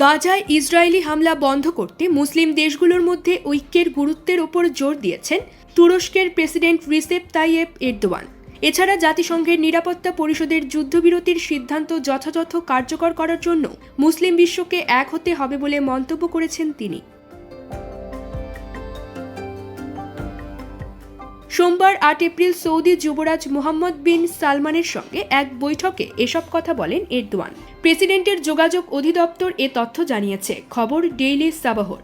গাজায় ইসরায়েলি হামলা বন্ধ করতে মুসলিম দেশগুলোর মধ্যে ঐক্যের গুরুত্বের ওপর জোর দিয়েছেন তুরস্কের প্রেসিডেন্ট রিসেপ তাইয়েব এরদোয়ান। এছাড়া জাতিসংঘের নিরাপত্তা পরিষদের যুদ্ধবিরতির সিদ্ধান্ত যথাযথ কার্যকর করার জন্য মুসলিম বিশ্বকে এক হতে হবে বলে মন্তব্য করেছেন তিনি। সোমবার আট এপ্রিল সৌদি যুবরাজ মোহাম্মদ বিন সালমানের সঙ্গে এক বৈঠকে এসব কথা বলেন এরদোয়ান। প্রেসিডেন্টের যোগাযোগ অধিদপ্তর এ তথ্য জানিয়েছে। খবর ডেইলি সাবাহর।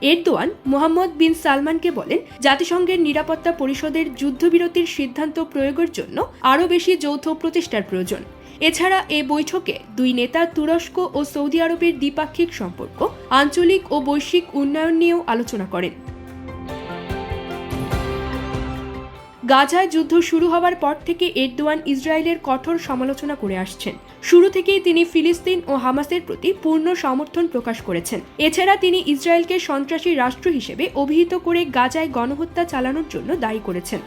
এরদোয়ান মোহাম্মদ বিন সালমানকে বলেন, জাতিসংঘের নিরাপত্তা পরিষদের যুদ্ধবিরতির সিদ্ধান্ত প্রয়োগের জন্য আরও বেশি যৌথ প্রচেষ্টার প্রয়োজন। এছাড়া এ বৈঠকে দুই নেতা তুরস্ক ও সৌদি আরবের দ্বিপাক্ষিক সম্পর্ক আঞ্চলিক ও বৈশ্বিক উন্নয়ন নিয়েও আলোচনা করেন। গাজায় যুদ্ধ শুরু হওয়ার পর থেকে এরদোয়ান ইসরায়েলের কঠোর সমালোচনা করে আসছেন। শুরু থেকেই তিনি ফিলিস্তিন ও হামাসের প্রতি পূর্ণ সমর্থন প্রকাশ করেছেন। এছাড়া তিনি ইসরায়েলকে সন্ত্রাসী রাষ্ট্র হিসেবে অভিহিত করে গাজায় গণহত্যা চালানোর জন্য দায়ী করেছেন।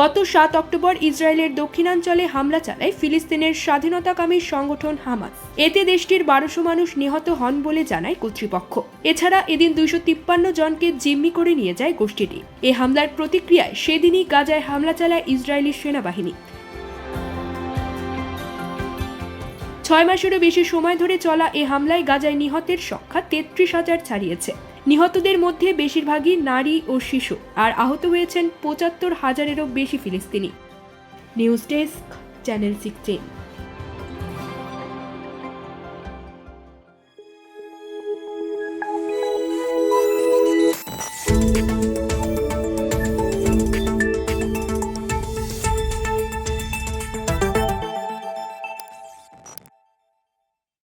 গত সাত অক্টোবর ইসরায়েলের দক্ষিণাঞ্চলে হামলা চালায় ফিলিস্তিনের স্বাধীনতাকামী সংগঠন হামাস। এতে দেশটির বারোশো মানুষ নিহত হন বলে জানায় কর্তৃপক্ষ। এছাড়া এদিন দুইশো তিপ্পান্ন জনকে জিম্মি করে নিয়ে যায় গোষ্ঠীটি। এ হামলার প্রতিক্রিয়ায় সেদিনই গাজায় হামলা চালায় ইসরায়েলি সেনাবাহিনী। ছয় মাসেরও বেশি সময় ধরে চলা এ হামলায় গাজায় নিহতের সংখ্যা তেত্রিশ হাজার ছাড়িয়েছে। নিহতদের মধ্যে বেশিরভাগই নারী ও শিশু, আর আহত হয়েছেন পঁচাত্তর হাজারেরও বেশি ফিলিস্তিনি। News desk, channel sixteen.